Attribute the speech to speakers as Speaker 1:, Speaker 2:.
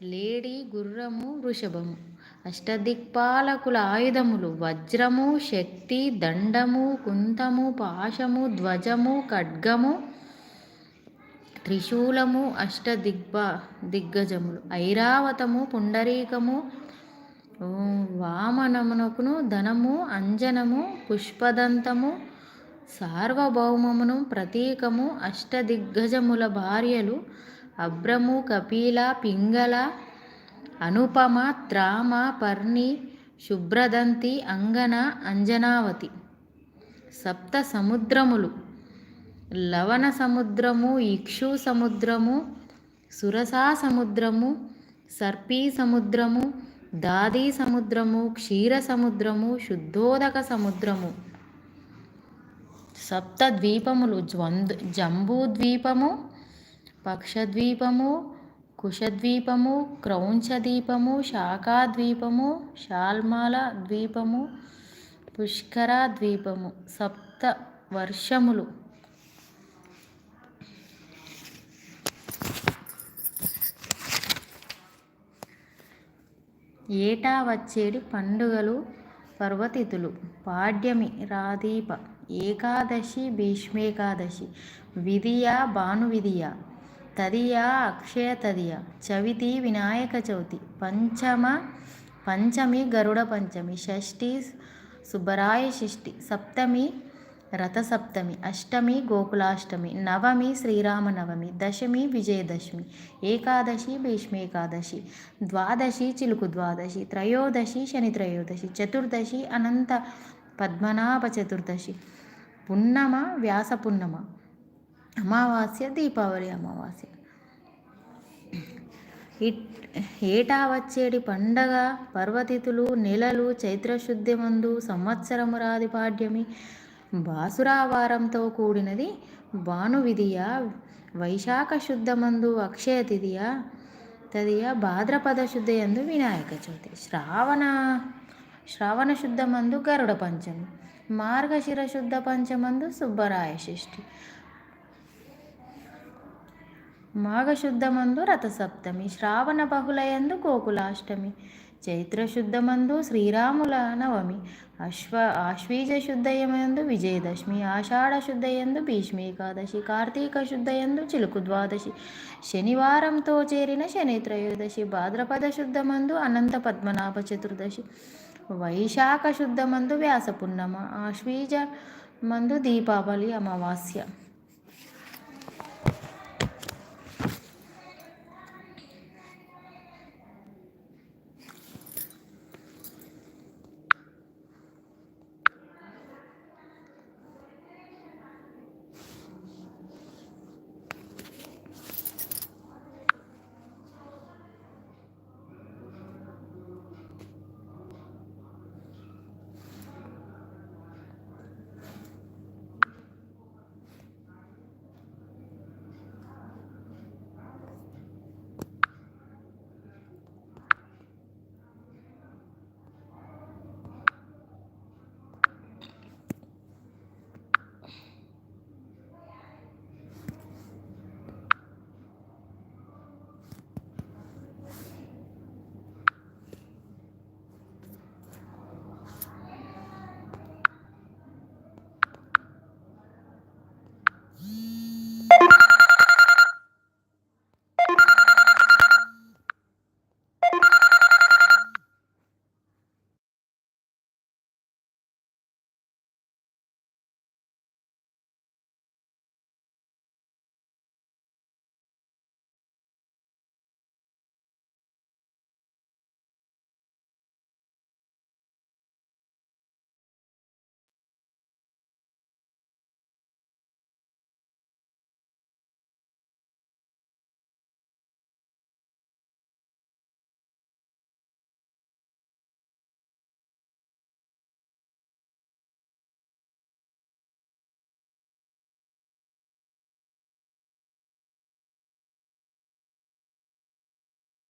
Speaker 1: లేడి గుర్రము వృషభము. అష్టదిక్పాలకుల ఆయుధములు వజ్రము శక్తి దండము కుంతము పాశము ధ్వజము ఖడ్గము త్రిశూలము అష్టదిగ్బ దిగ్గజములు ఐరావతము పుండరీకము వామనమునకును ధనము అంజనము పుష్పదంతము సార్వభౌమమును ప్రతీకము అష్టదిగ్గజముల భార్యలు అబ్రము కపిల పింగళ అనుపమ త్రామ పర్ణి శుభ్రదంతి అంగన అంజనావతి. సప్త సముద్రములు. లవణ సముద్రము ఇక్షు సముద్రము సురసా సముద్రము సర్పీ సముద్రము దాదీ సముద్రము క్షీర సముద్రము శుద్ధోదక సముద్రము. సప్త ద్వీపములు జ్వంద్ జంబూద్వీపము పక్షద్వీపము కుశద్వీపము క్రౌంచద్వీపము శాఖాద్వీపము షాల్మాల ద్వీపము పుష్కర ద్వీపము సప్త వర్షములు. ఏటా వచ్చేడి పండుగలు పర్వతితులు. పాడ్యమి రాదీప. ఏకాదశి భీష్మేకాదశి. విధియ భానువిధియ. తదియా అక్షయ తదియ చవితి వినాయక చవితి పంచమ పంచమి గరుడ పంచమి షష్ఠి సుబ్బరాయ షష్ఠి సప్తమి రథసప్తమి అష్టమి గోకులాష్టమి నవమి శ్రీరామనవమి దశమి విజయదశమి ఏకాదశి భీష్మేకాదశి ద్వాదశి చిలుకు ద్వాదశి త్రయోదశి శని త్రయోదశి చతుర్దశి అనంత పద్మనాభ చతుర్దశి పున్నమ వ్యాస పున్నమ అమావాస్య దీపావళి అమావాస్య. ఇట్ ఏటా వచ్చేటి పండగ పర్వతిథులు నెలలు చైత్రశుద్ధి మందు సంవత్సరము రాదిపాడ్యమి బాసురావారంతో కూడినది భానువిధియ వైశాఖ శుద్ధమందు అక్షయ తిథియ తదియ భాద్రపద శుద్ధి ఎందు వినాయక చవితి. శ్రావణ శ్రావణ శుద్ధమందు గరుడ పంచమి మార్గశిర శుద్ధ పంచమందు సుబ్బరాయ షష్ఠి. మాఘశుద్ధమందు రథసప్తమి శ్రావణ బహుళయందు గోకులాష్టమి చైత్రశుద్ధమందు శ్రీరాముల నవమి అశ్వ ఆశ్వీజ శుద్ధయమందు విజయదశమి ఆషాఢ శుద్ధయందు భీష్మేకాదశి కార్తీక శుద్ధయందు చిలుకు ద్వాదశి శనివారంతో చేరిన శని త్రయోదశి భాద్రపద శుద్ధమందు అనంత పద్మనాభ చతుర్దశి వైశాఖ శుద్ధమందు వ్యాసపున్నమ ఆశ్వీజ మందు దీపావళి అమావాస్య.